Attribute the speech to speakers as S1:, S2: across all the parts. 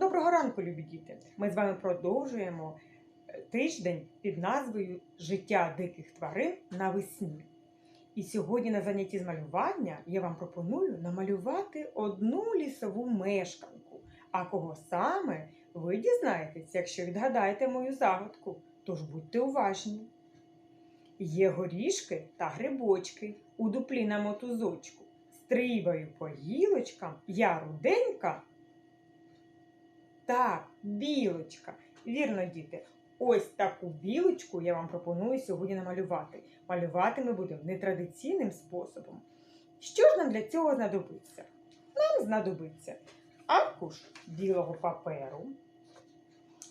S1: Доброго ранку, любі діти! Ми з вами продовжуємо е, тиждень під назвою Життя диких тварин навесні. І сьогодні на занятті з малювання я вам пропоную намалювати одну лісову мешканку. А кого саме ви дізнаєтесь, якщо відгадаєте мою загадку, тож будьте уважні. Є горішки та грибочки у дуплі на мотузочку. Стрибаю по гілочкам, я руденька. Так, білочка. Вірно, діти. Ось таку білочку я вам пропоную сьогодні намалювати. Малювати ми будемо нетрадиційним способом. Що ж нам для цього знадобиться? Нам знадобиться аркуш білого паперу,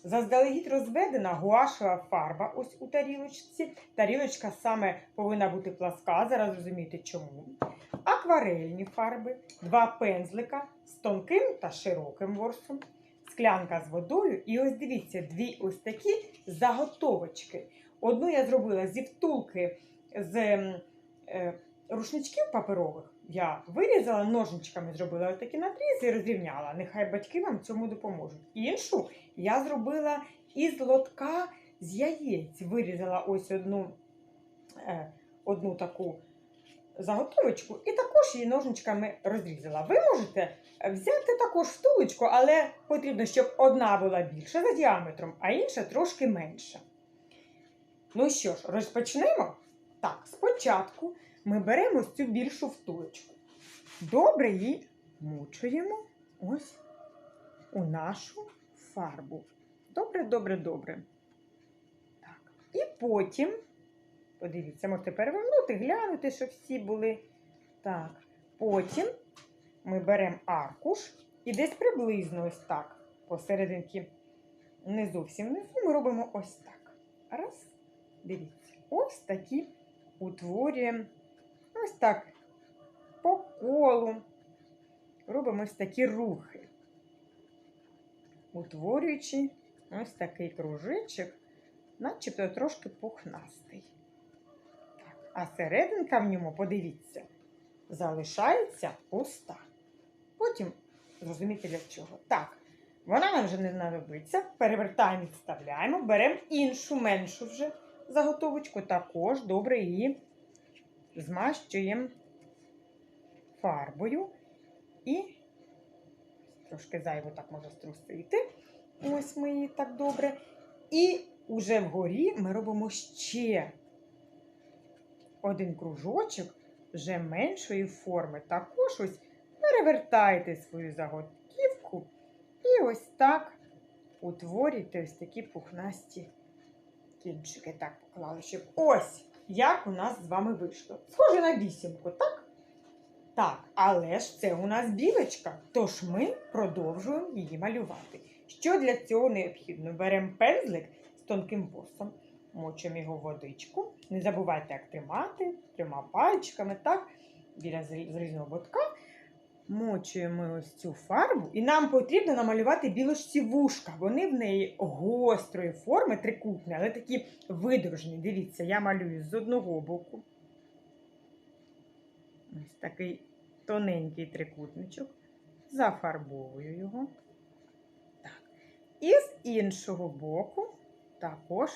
S1: заздалегідь розведена гуашева фарба ось у тарілочці. Тарілочка саме повинна бути пласка, зараз розумієте чому. Акварельні фарби, два пензлика з тонким та широким ворсом, склянка з водою. І ось дивіться, дві ось такі заготовочки. Одну я зробила зі втулки з е, рушничків паперових. Я вирізала ножничками, зробила ось такі надрізи і розрівняла. Нехай батьки вам цьому допоможуть. Іншу я зробила із лотка з яєць. Вирізала ось одну, е, одну таку заготовочку і також її ножничками розрізала. Ви можете взяти також втулочку, але потрібно, щоб одна була більша за діаметром, а інша трошки менша. Ну що ж, розпочнемо? Так, спочатку ми беремо цю більшу втулочку. Добре її мучуємо ось у нашу фарбу. Добре, добре, добре. Так. І потім, подивіться, можете перевернути, глянути, щоб всі були. Так. Потім ми беремо аркуш і десь приблизно ось так. Посерединки, не зовсім внизу, ми робимо ось так. Раз. Дивіться, ось такі утворюємо ось так по колу. Робимо ось такі рухи, утворюючи ось такий кружечок, начебто трошки пухнастий. А серединка в ньому, подивіться, залишається пуста. Потім зрозуміти для чого. Так, вона нам вже не знадобиться. Перевертаємо, відставляємо, беремо іншу, меншу вже заготовочку, також добре її змащуємо фарбою і трошки зайво так може струсити. Ось ми її так добре. І уже вгорі ми робимо ще один кружочок вже меншої форми. Також ось перевертайте свою заготівку і ось так утворюйте ось такі пухнасті кінчики. Так поклали, щоб ось як у нас з вами вийшло. Схоже на вісімку, так? Так, але ж це у нас білочка, тож ми продовжуємо її малювати. Що для цього необхідно? Беремо пензлик з тонким босом, мочимо його водичку. Не забувайте, як тримати трьома пальчиками, так, біля зрізного ботка. Мочуємо ось цю фарбу, і нам потрібно намалювати білочці вушка. Вони в неї гострої форми, трикутні, але такі видовжені. Дивіться, я малюю з одного боку. Ось такий тоненький трикутничок. Зафарбовую його. Так. І з іншого боку також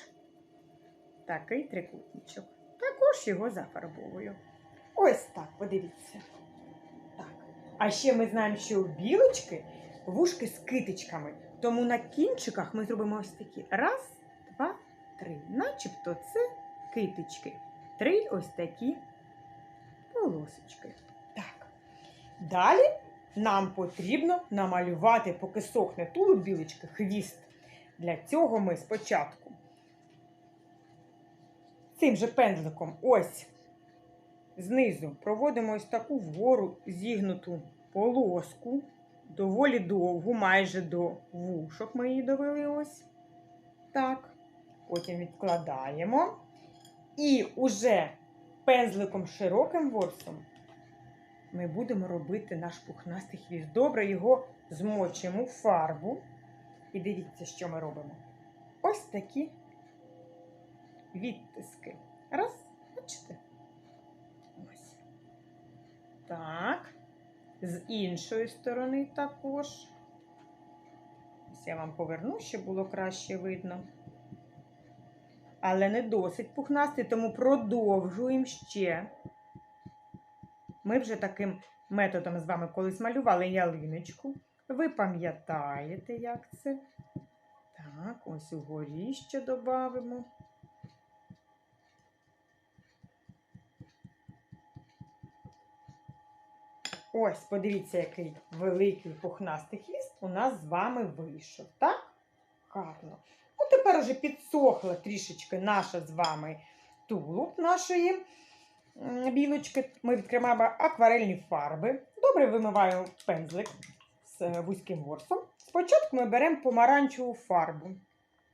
S1: такий трикутничок. Також його зафарбовую. Ось так, подивіться. Так. А ще ми знаємо, що у білочки вушки з китичками. Тому на кінчиках ми зробимо ось такі. Раз, два, три. Начебто це китички. Три ось такі полосочки. Так. Далі нам потрібно намалювати, поки сохне тулуб білочки, хвіст. Для цього ми спочатку цим же пензликом ось знизу проводимо ось таку вгору зігнуту полоску, доволі довгу, майже до вушок ми її довели ось. Так. Потім відкладаємо. І уже пензликом широким ворсом ми будемо робити наш пухнастий хвіст. Добре його змочимо в фарбу. І дивіться, що ми робимо. Ось такі відтиски. Раз, бачите? Ось. Так. З іншої сторони також. Ось я вам поверну, щоб було краще видно. Але не досить пухнастий, тому продовжуємо ще. Ми вже таким методом з вами колись малювали ялиночку. Ви пам'ятаєте, як це? Так, ось угорі ще додамо. Ось, подивіться, який великий пухнастий хвіст у нас з вами вийшов. Так? Гарно. Ну, тепер уже підсохла трішечки наша з вами тулуб нашої білочки. Ми відкриваємо акварельні фарби. Добре вимиваємо пензлик з е, вузьким ворсом. Спочатку ми беремо помаранчеву фарбу.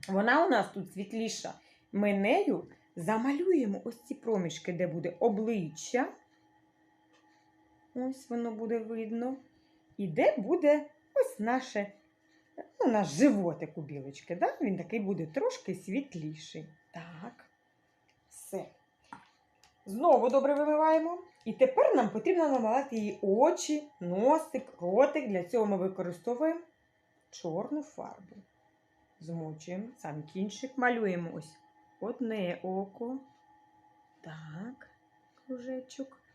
S1: Вона у нас тут світліша. Ми нею замалюємо ось ці проміжки, де буде обличчя. Ось воно буде видно. І де буде ось наше, ну, наш животик у білочки. Да? Він такий буде трошки світліший. Так. Все. Знову добре вимиваємо. І тепер нам потрібно намалити її очі, носик, ротик. Для цього ми використовуємо чорну фарбу. Змочуємо сам кінчик, малюємо ось одне око. Так, кружечок.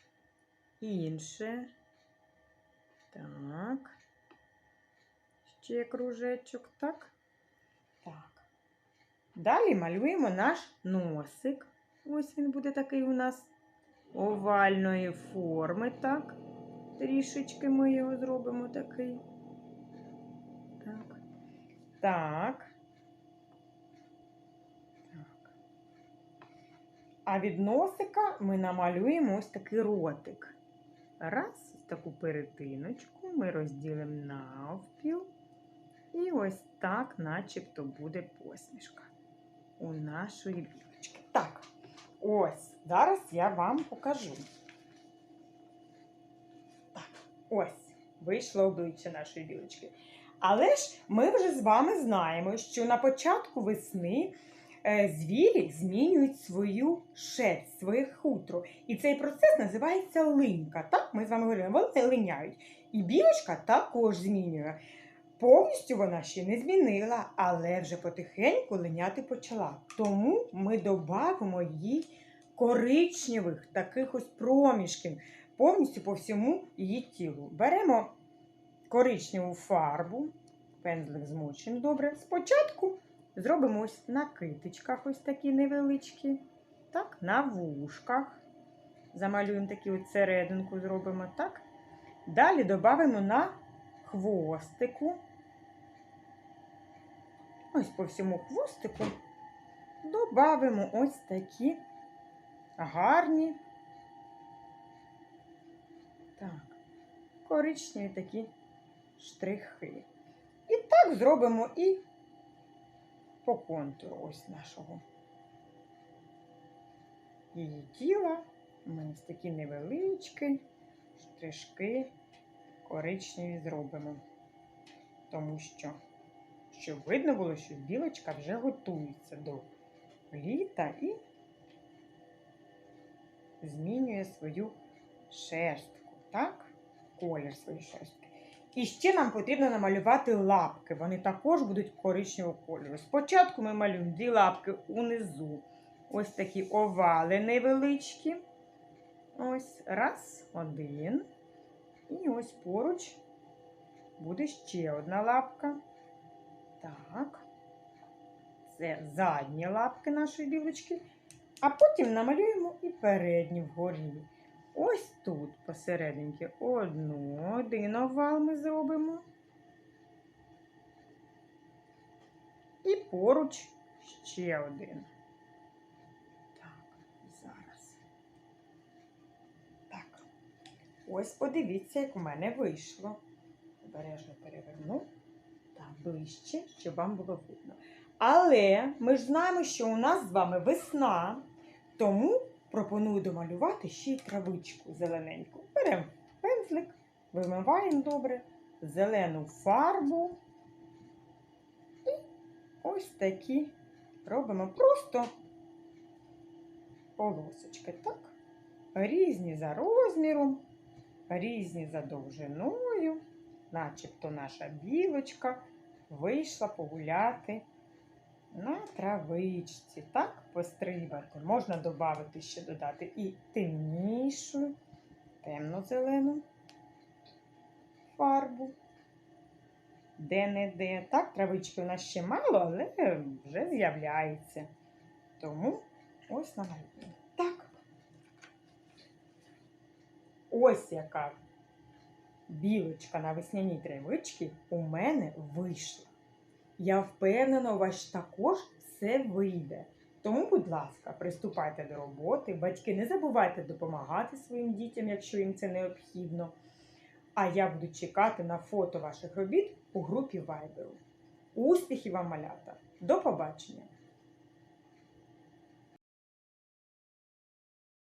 S1: Інше. Так. Ще кружечок, так. Так. Далі малюємо наш носик. Ось він буде такий у нас овальної форми, так. Трішечки ми його зробимо такий. Так. Так. А від носика ми намалюємо ось такий ротик. Раз, таку перетиночку ми розділимо навпіл. І ось так, начебто, буде посмішка у нашої білочки. Так, ось, зараз я вам покажу. Так, ось, вийшло обличчя нашої білочки. Але ж ми вже з вами знаємо, що на початку весни звірі змінюють свою шерсть, своє хутро. І цей процес називається линька. Так, ми з вами говоримо, вони линяють. І білочка також змінює. Повністю вона ще не змінила, але вже потихеньку линяти почала. Тому ми додамо їй коричневих таких ось проміжків повністю по всьому її тілу. Беремо коричневу фарбу, пензлик змочимо добре. Спочатку зробимо ось на китичках ось такі невеличкі, так, на вушках. Замалюємо таку от серединку, зробимо так. Далі додамо на хвостику. Ось по всьому хвостику додамо ось такі гарні. Так, коричневі такі штрихи. І так зробимо і по контуру ось нашого її тіла. Ми ось такі невеличкі штришки коричневі зробимо. Тому що, щоб видно було, що білочка вже готується до літа і змінює свою шерстку, так? Колір своєї шерстки. І ще нам потрібно намалювати лапки. Вони також будуть коричневого кольору. Спочатку ми малюємо дві лапки унизу. Ось такі овали невеличкі. Ось раз, один. І ось поруч буде ще одна лапка. Так. Це задні лапки нашої білочки. А потім намалюємо і передні вгорі. Ось тут посерединки одну, один овал ми зробимо. І поруч ще один. Так, зараз. Так. Ось подивіться, як у мене вийшло. Обережно переверну так, ближче, щоб вам було видно. Але ми ж знаємо, що у нас з вами весна, тому пропоную домалювати ще й травичку зелененьку. Беремо пензлик, вимиваємо добре, зелену фарбу. І ось такі робимо просто полосочки, так? Різні за розміром, різні за довжиною, начебто наша білочка вийшла погуляти на травичці. Так, пострибати. Можна додати ще додати і темнішу, темно-зелену фарбу. Де-не-де. Так, травички у нас ще мало, але вже з'являється. Тому ось намалюємо. Так. Ось яка білочка на весняній травичці у мене вийшла. Я впевнена, у вас також все вийде. Тому, будь ласка, приступайте до роботи. Батьки, не забувайте допомагати своїм дітям, якщо їм це необхідно. А я буду чекати на фото ваших робіт у групі Viber. Успіхів вам, малята! До побачення!